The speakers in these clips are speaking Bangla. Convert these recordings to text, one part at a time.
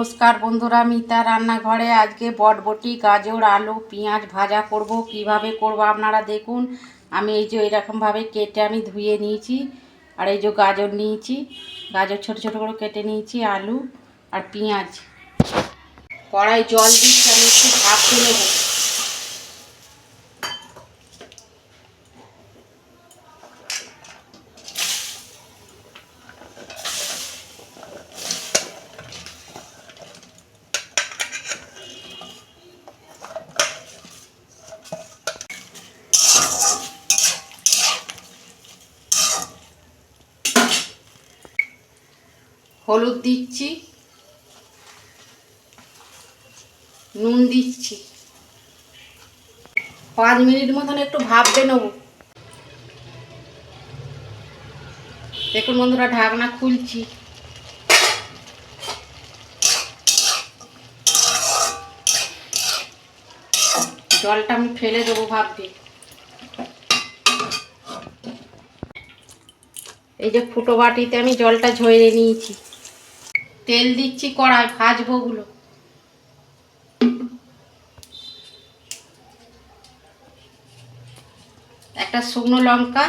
নমস্কার বন্ধুরা, মিতা রান্নাঘরে আজকে বটবটি, গাজর, আলু, পেঁয়াজ ভাজা করব। কীভাবে করব আপনারা দেখুন। আমি এই যে এরকমভাবে কেটে আমি ধুয়ে নিয়েছি, আর এই যে গাজর নিয়েছি। গাজর ছোট ছোট করে কেটে নিয়েছি, আলু আর পেঁয়াজ। কড়াই জল দিচ্ছি, আমি একটু ভাবতে নেব। হলুদ দিচ্ছি, নুন দিচ্ছি। পাঁচ মিনিট মতন একটু ভাবতে নেব। দেখুন বন্ধুরা, ঢাকনা খুলছি। জলটা আমি ফেলে দেবো ভাবতে। এই যে ফুটো বাটিতে আমি জলটা ঝরিয়ে নিয়েছি। তেল দিচ্ছি কড়াই ভাজবো গুলো একটা শুকনো লঙ্কা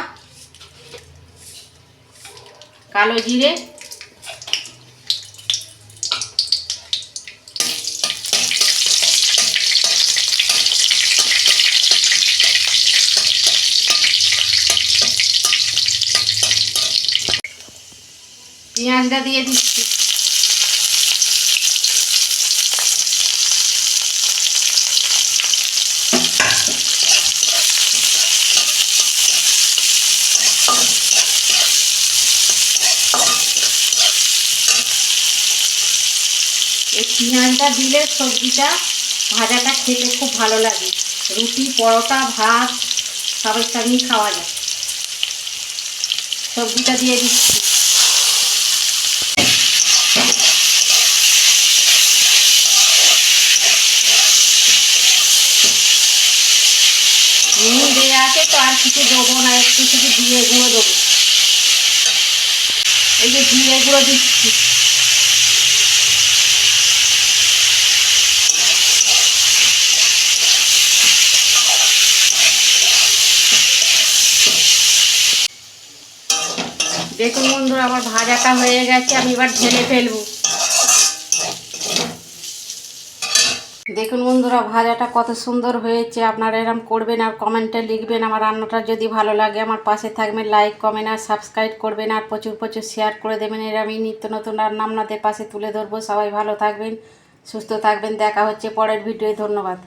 কালো জিরে পেঁয়াজটা দিয়ে দিচ্ছি। পেঁয়াজটা দিলে সবজিটা ভাজাটা খেতে খুব ভালো লাগে। রুটি, পরোটা, ভাত, সবের সঙ্গেই খাওয়া যায়। সবজিটা দিয়ে দিচ্ছি। নুন দেওয়া আছে তো আর কিছু দেবো না, একটু শুধু জিরে গুঁড়ো দেবো। এই যে জিরে গুঁড়ো দিচ্ছি। দেখুন বন্ধুরা, আমার ভাজাটা হয়ে গেছে, আমি এবার ঢেলে ফেলব। দেখুন বন্ধুরা, ভাজাটা কত সুন্দর হয়েছে। আপনারা এরম করবেন আর কমেন্টে লিখবেন আমার রান্নাটা যদি ভালো লাগে। আমার পাশে থাকবেন লাইক কমেন্ট আর সাবস্ক্রাইব করবেন আর প্রচুর প্রচুর শেয়ার করে দেবেন। এর আমি নিত্য নতুন রান্না আপনাদের পাশে তুলে ধরবো। সবাই ভালো থাকবেন, সুস্থ থাকবেন। দেখা হচ্ছে পরের ভিডিওয় ধন্যবাদ।